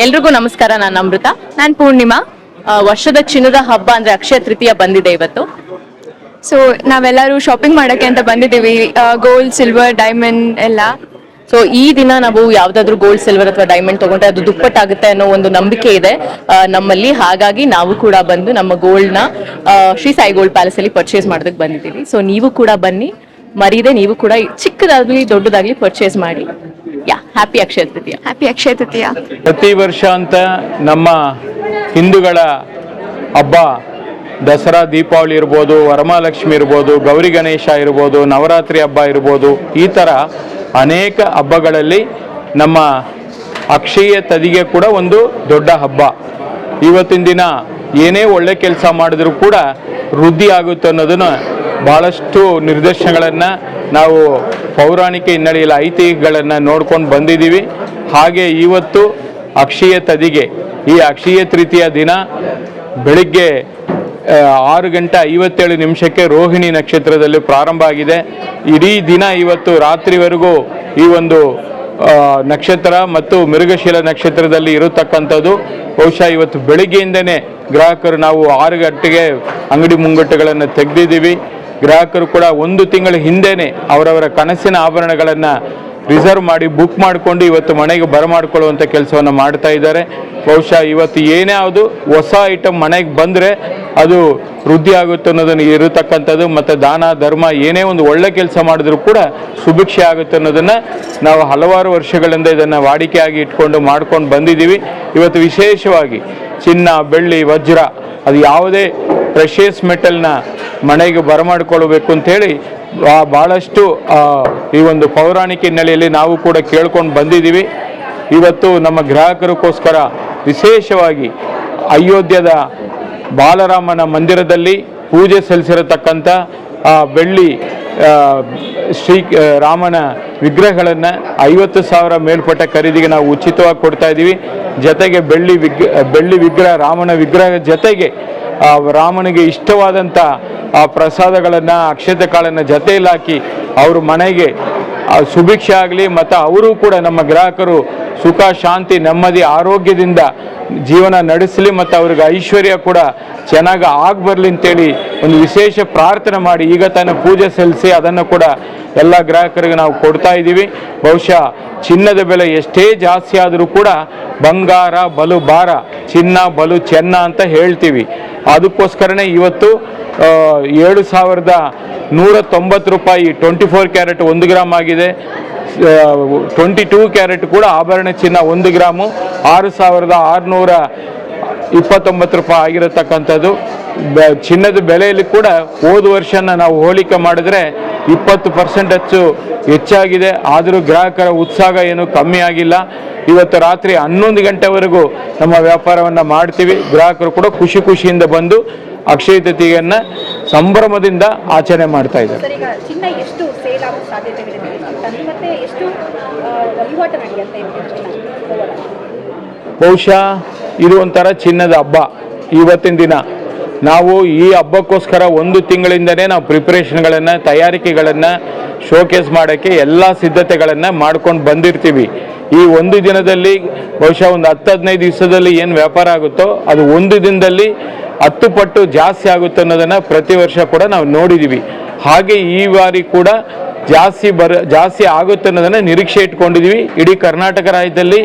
ಎಲ್ರಿಗೂ ನಮಸ್ಕಾರ ನಾನು ಅಮೃತ. ನಾನು ಪೂರ್ಣಿಮಾ. ಆ, ವರ್ಷದ ಚಿನ್ನದ ಹಬ್ಬ ಅಂದ್ರೆ ಅಕ್ಷಯ ತೃತೀಯ ಬಂದಿದೆ ಇವತ್ತು. ಸೊ ನಾವೆಲ್ಲರೂ ಶಾಪಿಂಗ್ ಮಾಡಕ್ಕೆ ಅಂತ ಬಂದಿದ್ದೀವಿ. ಗೋಲ್ಡ್ ಸಿಲ್ವರ್ ಡೈಮಂಡ್ ಎಲ್ಲ. ಸೊ ಈ ದಿನ ನಾವು ಯಾವ್ದಾದ್ರು ಗೋಲ್ಡ್ ಸಿಲ್ವರ್ ಅಥವಾ ಡೈಮಂಡ್ ತಗೊಂಡ್ರೆ ಅದು ದುಪ್ಪಟ್ಟಾಗುತ್ತೆ ಅನ್ನೋ ಒಂದು ನಂಬಿಕೆ ಇದೆ. ಆ, ನಮ್ಮಲ್ಲಿ ಹಾಗಾಗಿ ನಾವು ಕೂಡ ಬಂದು ನಮ್ಮ ಗೋಲ್ಡ್ನ ಆ, ಶ್ರೀ ಸಾಯಿ ಗೋಲ್ಡ್ ಪ್ಯಾಲೇಸ್ ಅಲ್ಲಿ ಪರ್ಚೇಸ್ ಮಾಡೋದಕ್ಕೆ ಬಂದಿದ್ದೀವಿ. ಸೊ ನೀವು ಕೂಡ ಬನ್ನಿ. ಮರೀದೆ ನೀವು ಕೂಡ ಚಿಕ್ಕದಾಗ್ಲಿ ದೊಡ್ಡದಾಗ್ಲಿ ಪರ್ಚೇಸ್ ಮಾಡಿ. ಯಾ ಹ್ಯಾಪಿ ಅಕ್ಷಯ ತೃತೀಯ. ಹ್ಯಾಪಿ ಅಕ್ಷಯ ತೃತೀಯ. ಪ್ರತಿ ವರ್ಷ ಅಂತ ನಮ್ಮ ಹಿಂದೂಗಳ ಹಬ್ಬ ದಸರಾ ದೀಪಾವಳಿ ಇರ್ಬೋದು ವರಮಹಾಲಕ್ಷ್ಮಿ ಇರ್ಬೋದು ಗೌರಿ ಗಣೇಶ ಇರ್ಬೋದು ನವರಾತ್ರಿ ಹಬ್ಬ ಇರ್ಬೋದು ಈ ಥರ ಅನೇಕ ಹಬ್ಬಗಳಲ್ಲಿ ನಮ್ಮ ಅಕ್ಷಯ ತದಿಗೆ ಕೂಡ ಒಂದು ದೊಡ್ಡ ಹಬ್ಬ. ಇವತ್ತಿನ ದಿನ ಏನೇ ಒಳ್ಳೆ ಕೆಲಸ ಮಾಡಿದ್ರೂ ಕೂಡ ವೃದ್ಧಿ ಆಗುತ್ತೆ ಅನ್ನೋದನ್ನು ಭಾಳಷ್ಟು ನಿರ್ದೇಶನಗಳನ್ನು ನಾವು ಪೌರಾಣಿಕ ಹಿನ್ನೆಲೆಯಲ್ಲಿ ಐತಿಹ್ಯಗಳನ್ನು ನೋಡ್ಕೊಂಡು ಬಂದಿದ್ದೀವಿ. ಹಾಗೆ ಇವತ್ತು ಅಕ್ಷಯ ತದಿಗೆ, ಈ ಅಕ್ಷಯ ತೃತೀಯ ದಿನ ಬೆಳಿಗ್ಗೆ ಆರು ಗಂಟೆ ಐವತ್ತೇಳು ನಿಮಿಷಕ್ಕೆ ರೋಹಿಣಿ ನಕ್ಷತ್ರದಲ್ಲಿ ಪ್ರಾರಂಭ ಆಗಿದೆ. ಇಡೀ ದಿನ ಇವತ್ತು ರಾತ್ರಿವರೆಗೂ ಈ ಒಂದು ನಕ್ಷತ್ರ ಮತ್ತು ಮೃಗಶೀಲ ನಕ್ಷತ್ರದಲ್ಲಿ ಇರತಕ್ಕಂಥದ್ದು. ಬಹುಶಃ ಇವತ್ತು ಬೆಳಿಗ್ಗೆಯಿಂದನೇ ಗ್ರಾಹಕರು ನಾವು ಆರು ಗಂಟೆಗೆ ಅಂಗಡಿ ಮುಂಗಟ್ಟುಗಳನ್ನು ತೆಗೆದಿದ್ದೀವಿ. ಗ್ರಾಹಕರು ಕೂಡ ಒಂದು ತಿಂಗಳ ಹಿಂದೆಯೇ ಅವರವರ ಕನಸಿನ ಆಭರಣಗಳನ್ನು ರಿಸರ್ವ್ ಮಾಡಿ ಬುಕ್ ಮಾಡಿಕೊಂಡು ಇವತ್ತು ಮನೆಗೆ ಬರಮಾಡಿಕೊಳ್ಳುವಂಥ ಕೆಲಸವನ್ನು ಮಾಡ್ತಾ ಇದ್ದಾರೆ. ಬಹುಶಃ ಇವತ್ತು ಏನೇ ಯಾವುದು ಹೊಸ ಐಟಮ್ ಮನೆಗೆ ಬಂದರೆ ಅದು ವೃದ್ಧಿ ಆಗುತ್ತೆ ಅನ್ನೋದನ್ನು ಇರತಕ್ಕಂಥದ್ದು ಮತ್ತು ದಾನ, ಧರ್ಮ ಏನೇ ಒಂದು ಒಳ್ಳೆ ಕೆಲಸ ಮಾಡಿದ್ರೂ ಕೂಡ ಸುಭಿಕ್ಷೆ ಆಗುತ್ತೆ ಅನ್ನೋದನ್ನು ನಾವು ಹಲವಾರು ವರ್ಷಗಳಿಂದ ಇದನ್ನು ವಾಡಿಕೆಯಾಗಿ ಇಟ್ಕೊಂಡು ಮಾಡ್ಕೊಂಡು ಬಂದಿದ್ದೀವಿ. ಇವತ್ತು ವಿಶೇಷವಾಗಿ ಚಿನ್ನ, ಬೆಳ್ಳಿ, ವಜ್ರ ಅದು ಯಾವುದೇ ಪ್ರೆಷಿಯಸ್ ಮೆಟಲ್ನ ಮನೆಗೆ ಬರಮಾಡ್ಕೊಳ್ಬೇಕು ಅಂತೇಳಿ ಬಾ- ಭಾಳಷ್ಟು ಈ ಒಂದು ಪೌರಾಣಿಕ ಹಿನ್ನೆಲೆಯಲ್ಲಿ ನಾವು ಕೂಡ ಕೇಳ್ಕೊಂಡು ಬಂದಿದ್ದೀವಿ. ಇವತ್ತು ನಮ್ಮ ಗ್ರಾಹಕರಿಗೋಸ್ಕರ ವಿಶೇಷವಾಗಿ ಅಯೋಧ್ಯದ ಬಾಲರಾಮನ ಮಂದಿರದಲ್ಲಿ ಪೂಜೆ ಸಲ್ಲಿಸಿರತಕ್ಕಂಥ ಬೆಳ್ಳಿ ಶ್ರೀ ರಾಮನ ವಿಗ್ರಹಗಳನ್ನು ಐವತ್ತು ಸಾವಿರ ಮೇಲ್ಪಟ್ಟ ಖರೀದಿಗೆ ನಾವು ಉಚಿತವಾಗಿ ಕೊಡ್ತಾ ಇದ್ದೀವಿ. ಜೊತೆಗೆ ಬೆಳ್ಳಿ ವಿಗ್, ಬೆಳ್ಳಿ ವಿಗ್ರಹ, ರಾಮನ ವಿಗ್ರಹ ಜೊತೆಗೆ ರಾಮನಿಗೆ ಇಷ್ಟವಾದಂಥ ಆ ಪ್ರಸಾದಗಳನ್ನು ಅಕ್ಷತೆ ಕಾಳನ್ನು ಜೊತೆಯಲ್ಲಿ ಹಾಕಿ ಅವ್ರ ಮನೆಗೆ ಸುಭಿಕ್ಷೆ ಆಗಲಿ ಮತ್ತು ಅವರು ಕೂಡ ನಮ್ಮ ಗ್ರಾಹಕರು ಸುಖ, ಶಾಂತಿ, ನೆಮ್ಮದಿ, ಆರೋಗ್ಯದಿಂದ ಜೀವನ ನಡೆಸಲಿ ಮತ್ತು ಅವ್ರಿಗೆ ಐಶ್ವರ್ಯ ಕೂಡ ಚೆನ್ನಾಗಿ ಆಗಿ ಅಂತೇಳಿ ಒಂದು ವಿಶೇಷ ಪ್ರಾರ್ಥನೆ ಮಾಡಿ ಈಗ ತಾನು ಪೂಜೆ ಸಲ್ಲಿಸಿ ಅದನ್ನು ಕೂಡ ಎಲ್ಲ ಗ್ರಾಹಕರಿಗೆ ನಾವು ಕೊಡ್ತಾ ಇದ್ದೀವಿ. ಬಹುಶಃ ಚಿನ್ನದ ಬೆಲೆ ಎಷ್ಟೇ ಜಾಸ್ತಿ ಆದರೂ ಕೂಡ ಬಂಗಾರ, ಬಲು ಭಾರ, ಚಿನ್ನ, ಬಲು ಚೆನ್ನ ಅಂತ ಹೇಳ್ತೀವಿ. ಅದಕ್ಕೋಸ್ಕರನೇ ಇವತ್ತು ಏಳು ಸಾವಿರದ ನೂರ ತೊಂಬತ್ತು ರೂಪಾಯಿ ಟ್ವೆಂಟಿ ಫೋರ್ ಕ್ಯಾರೆಟ್ ಒಂದು ಗ್ರಾಮ್ ಆಗಿದೆ. ಟ್ವೆಂಟಿ ಟೂ ಕ್ಯಾರೆಟ್ ಕೂಡ ಆಭರಣ ಚಿನ್ನ ಒಂದು ಗ್ರಾಮು. ಆರು ಸಾವಿರದ ಆರುನೂರ ಇಪ್ಪತ್ತೊಂಬತ್ತು ರೂಪಾಯಿ ಆಗಿರತಕ್ಕಂಥದ್ದು. ಚಿನ್ನದ ಬೆಲೆಯಲ್ಲಿ ಕೂಡ ಹೋದ ವರ್ಷನ ನಾವು ಹೋಲಿಕೆ ಮಾಡಿದ್ರೆ ಇಪ್ಪತ್ತು ಪರ್ಸೆಂಟ್ ಹೆಚ್ಚು ಹೆಚ್ಚಾಗಿದೆ. ಆದರೂ ಗ್ರಾಹಕರ ಉತ್ಸಾಹ ಏನು ಕಮ್ಮಿ ಆಗಿಲ್ಲ. ಇವತ್ತು ರಾತ್ರಿ ಹನ್ನೊಂದು ಗಂಟೆವರೆಗೂ ನಮ್ಮ ವ್ಯಾಪಾರವನ್ನು ಮಾಡ್ತೀವಿ. ಗ್ರಾಹಕರು ಕೂಡ ಖುಷಿ ಖುಷಿಯಿಂದ ಬಂದು ಅಕ್ಷಯ ತೃತೀಯನ್ನು ಸಂಭ್ರಮದಿಂದ ಆಚರಣೆ ಮಾಡ್ತಾ ಇದ್ದಾರೆ? ಬಹುಶಃ ಇದು ಒಂಥರ ಚಿನ್ನದ ಹಬ್ಬ. ಇವತ್ತಿನ ದಿನ ನಾವು ಈ ಹಬ್ಬಕ್ಕೋಸ್ಕರ ಒಂದು ತಿಂಗಳಿಂದನೇ ನಾವು ಪ್ರಿಪ್ರೇಷನ್ಗಳನ್ನು, ತಯಾರಿಕೆಗಳನ್ನು ಶೋಕೇಸ್ ಮಾಡೋಕ್ಕೆ ಎಲ್ಲ ಸಿದ್ಧತೆಗಳನ್ನು ಮಾಡ್ಕೊಂಡು ಬಂದಿರ್ತೀವಿ. ಈ ಒಂದು ದಿನದಲ್ಲಿ ಬಹುಶಃ ಒಂದು ಹತ್ತು, ಹದಿನೈದು ದಿವಸದಲ್ಲಿ ಏನು ವ್ಯಾಪಾರ ಆಗುತ್ತೋ ಅದು ಒಂದು ದಿನದಲ್ಲಿ ಹತ್ತು ಪಟ್ಟು ಜಾಸ್ತಿ ಆಗುತ್ತೆ ಅನ್ನೋದನ್ನು ಪ್ರತಿ ವರ್ಷ ಕೂಡ ನಾವು ನೋಡಿದ್ದೀವಿ ಹಾಗೆ ಈ ಬಾರಿ ಕೂಡ ಜಾಸ್ತಿ ಬರ, ಜಾಸ್ತಿ ಆಗುತ್ತೆ ಅನ್ನೋದನ್ನು ನಿರೀಕ್ಷೆ ಇಟ್ಕೊಂಡಿದ್ದೀವಿ ಇಡೀ ಕರ್ನಾಟಕ ರಾಜ್ಯದಲ್ಲಿ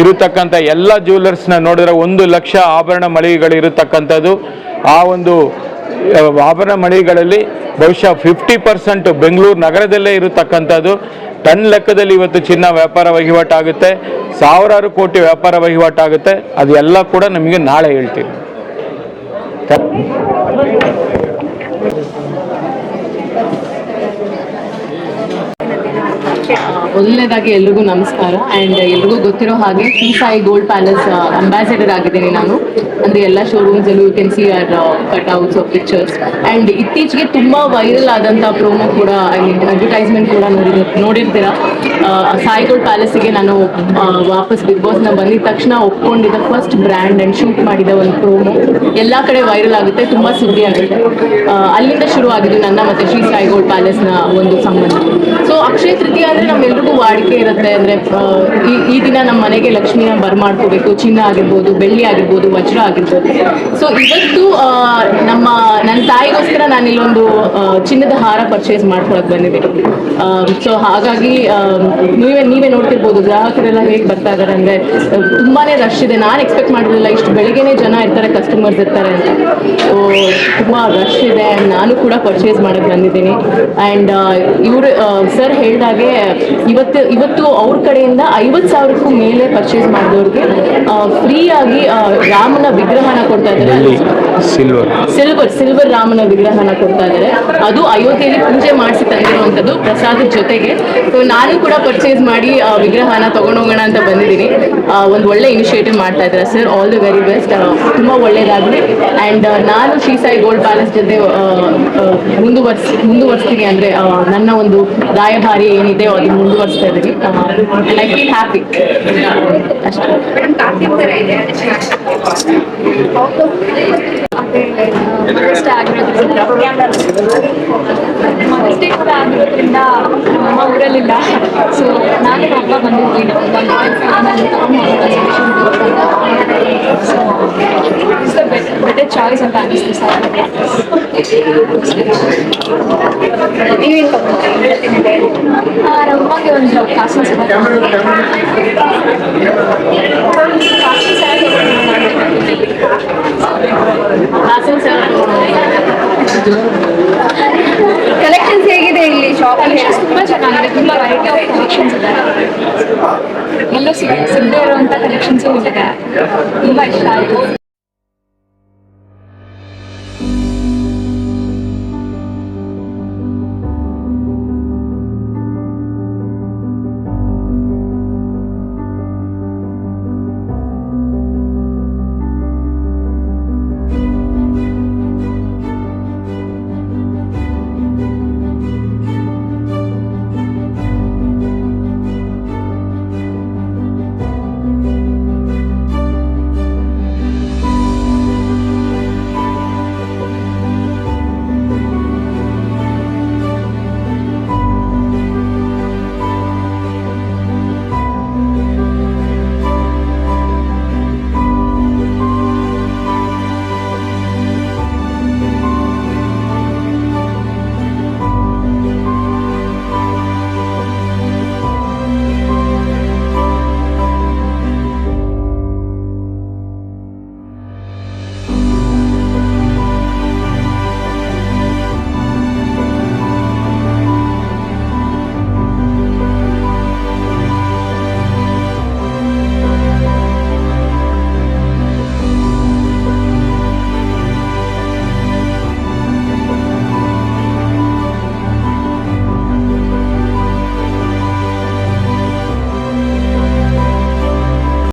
ಇರತಕ್ಕಂಥ ಎಲ್ಲ ಜ್ಯುವೆಲ್ಲರ್ಸ್ನ ನೋಡಿದ್ರೆ ಒಂದು ಲಕ್ಷ ಆಭರಣ ಮಳಿಗೆಗಳು ಇರತಕ್ಕಂಥದ್ದು ಆ ಒಂದು ವಾಹನ ಆಭರಣ ಮಳಿಗೆಗಳಲ್ಲಿ ಬಹುಶಃ ಫಿಫ್ಟಿ ಪರ್ಸೆಂಟ್ ಬೆಂಗಳೂರು ನಗರದಲ್ಲೇ ಇರತಕ್ಕಂಥದ್ದು. ಟನ್ ಲೆಕ್ಕದಲ್ಲಿ ಇವತ್ತು ಚಿನ್ನ ವ್ಯಾಪಾರ ವಹಿವಾಟಾಗುತ್ತೆ. ಸಾವಿರಾರು ಕೋಟಿ ವ್ಯಾಪಾರ ವಹಿವಾಟಾಗುತ್ತೆ. ಅದೆಲ್ಲ ಕೂಡ ನಮಗೆ ನಾಳೆ ಹೇಳ್ತೀವಿ. ಮೊದಲನೇದಾಗಿ ಎಲ್ರಿಗೂ ನಮಸ್ಕಾರ. ಆ್ಯಂಡ್ ಎಲ್ರಿಗೂ ಗೊತ್ತಿರೋ ಹಾಗೆ Shri Sai gold palace ambassador ಆಗಿದ್ದೀನಿ ನಾನು. ಅಂದರೆ ಎಲ್ಲ ಶೋರೂಮ್ಸ್ ಅಲ್ಲೂ you can see our cutouts of pictures and ಇತ್ತೀಚೆಗೆ ತುಂಬ ವೈರಲ್ ಆದಂಥ ಪ್ರೋಮೋ ಕೂಡ ಐ ಮೀನ್ ಅಡ್ವರ್ಟೈಸ್ಮೆಂಟ್ ಕೂಡ ನೋಡಿ ನೋಡಿರ್ತೀರ? ಸಾಯಿ ಗೋಲ್ಡ್ ಪ್ಯಾಲೇಸಿಗೆ ನಾನು ವಾಪಸ್ ಬಿಗ್ ಬಾಸ್ನ ಬಂದಿದ ತಕ್ಷಣ ಒಪ್ಕೊಂಡಿದ್ದ ಫಸ್ಟ್ ಬ್ರ್ಯಾಂಡ್ ಆ್ಯಂಡ್ ಶೂಟ್ ಮಾಡಿದ ಒಂದು ಪ್ರೋಮೋ ಎಲ್ಲ ಕಡೆ ವೈರಲ್ ಆಗುತ್ತೆ, ತುಂಬ ಸುದ್ದಿ ಆಗುತ್ತೆ. ಅಲ್ಲಿಂದ ಶುರು ಆಗಿದ್ದು ನನ್ನ ಮತ್ತು ಶ್ರೀ ಸಾಯಿ ಗೋಲ್ಡ್ ಪ್ಯಾಲೇಸ್ನ ಒಂದು ಸಂಬಂಧ. ಸೊ ಅಕ್ಷಯ ತೃತೀಯ ಅಂದರೆ ನಮ್ಮೆಲ್ರಿಗೂ ವಾಡಿಕೆ ಇರುತ್ತೆ ಅಂದರೆ ಈ ದಿನ ನಮ್ಮ ಮನೆಗೆ ಲಕ್ಷ್ಮಿನ ಬರ್ಮಾಡ್ಕೋಬೇಕು. ಚಿನ್ನ ಆಗಿರ್ಬೋದು, ಬೆಳ್ಳಿ ಆಗಿರ್ಬೋದು, ವಜ್ರ ಆಗಿರ್ಬೋದು. ಸೊ ಇವತ್ತು ನಮ್ಮ ನನ್ನ ತಾಯಿಗೋಸ್ಕರ ನಾನು ಇಲ್ಲೊಂದು ಚಿನ್ನದ ಹಾರ ಪರ್ಚೇಸ್ ಮಾಡ್ಕೊಳಕ್ ಬಂದಿದ್ದೀನಿ ಸೊ ಹಾಗಾಗಿ ನೀವೇ ನೀವೇ ನೋಡ್ತಿರ್ಬೋದು, ಗ್ರಾಹಕರೆಲ್ಲ ಹೇಗೆ ಬರ್ತಾ ಇದ್ದಾರೆ ಅಂದರೆ, ತುಂಬಾನೇ ರಶ್ ಇದೆ. ನಾನು ಎಕ್ಸ್ಪೆಕ್ಟ್ ಮಾಡಿರಲಿಲ್ಲ, ಇಷ್ಟು ಬೆಳಿಗ್ಗೆನೇ ಜನ ಇರ್ತಾರೆ ಕಸ್ಟಮರ್ಸ್ ಇರ್ತಾರೆ ಅಂತ. ಸೊ ತುಂಬ ರಶ್ ಇದೆ. ನಾನು ಕೂಡ ಪರ್ಚೇಸ್ ಮಾಡಕ್ಕೆ ಬಂದಿದ್ದೀನಿ. ಆ್ಯಂಡ್ ಇವರು ಸರ್ ಹೇಳ್ದಾಗೆ ಇವತ್ತು ಇವತ್ತು ಅವ್ರ ಕಡೆಯಿಂದ ಐವತ್ತು ಸಾವಿರಕ್ಕೂ ಮೇಲೆ ಪರ್ಚೇಸ್ ಮಾಡಿದವ್ರಿಗೆ ಫ್ರೀಯಾಗಿ ರಾಮನ ವಿಗ್ರಹನ ಕೊಡ್ತಾ ಇದ್ದಾರೆ. ಸಿಲ್ವರ್ ಸಿಲ್ವರ್ ಸಿಲ್ವರ್ ರಾಮನ ವಿಗ್ರಹನ ಕೊಡ್ತಾ ಇದ್ದಾರೆ. ಅದು ಅಯೋಧ್ಯೆಯಲ್ಲಿ ಪೂಜೆ ಮಾಡಿಸಿ ತಂದಿರುವಂಥದ್ದು ಪ್ರಸಾದದ ಜೊತೆಗೆ. ಸೊ ನಾನು ಕೂಡ ಪರ್ಚೇಸ್ ಮಾಡಿ ವಿಗ್ರಹನ ತಗೊಂಡೋಗೋಣ ಅಂತ ಬಂದಿದ್ದೀನಿ. ಒಂದು ಒಳ್ಳೆ ಇನಿಷಿಯೇಟಿವ್ ಮಾಡ್ತಾ ಇದ್ದಾರೆ sir all the very best ತುಂಬ ಒಳ್ಳೆಯದಾಗಲಿ ಆ್ಯಂಡ್ ನಾನು ಶ್ರೀಸಾಯಿ ಗೋಲ್ಡ್ ಪ್ಯಾಲೇಸ್ ಜೊತೆ ಮುಂದುವರ್ಸಿ ಮುಂದುವರ್ಸ್ ಮುಂದುವರ್ಸ್ತೀನಿ ಅಂದರೆ ನನ್ನ ಒಂದು ರಾಯಭಾರಿ ಏನಿದೆ ಅದು ಮುಂದುವರಿಸ್ತಾ ಇದ್ದೀನಿ ಐ ಫೀಲ್ ಹ್ಯಾಪಿ ಅಷ್ಟೇ ಮೇಡಮ್ ಕಾರ್ತಿಕ್ ಥರ ಇದೆ ಮಗಷ್ಟೇ ಆಗಿರೋದ್ರಿಂದ ಮಗಷ್ಟೇ ಕೂಡ ಆಗಿರೋದ್ರಿಂದ ನಮ್ಮ ಊರಲ್ಲಿಲ್ಲ ಸೊ ನಾನು ನಮ್ಮ ಅಪ್ಪ ಬಂದಿದ್ವಿ ಬೆಟರ್ ಚಾಯ್ಸ್ ಅಂತ ಅನಿಸ್ತು ಸರ್ ನೀವೇನು ತಗೊಂಡ್ರಿ ನಮ್ಮಗೆ ಒಂದು ಕಾಸಿನ ಸಲ ಕಾಸಿನ ಸಲ ಕಾಸಿನ ಸರ್ ಕಲೆಕ್ಷನ್ಸ್ ಹೇಗಿದೆ ಇಲ್ಲಿ ಶಾಪ್ ಕಲೆಕ್ಷನ್ಸ್ ತುಂಬ ಚೆನ್ನಾಗಿದೆ ತುಂಬ ವೆರೈಟಿ ಆಫ್ ಕಲೆಕ್ಷನ್ಸ್ ಇದೆ ಎಲ್ಲೂ ಸಿಗ್ ಸಿಗದೇ ಇರುವಂಥ ಕಲೆಕ್ಷನ್ಸು ಇದೆ ತುಂಬ ಇಷ್ಟ ಆಯಿತು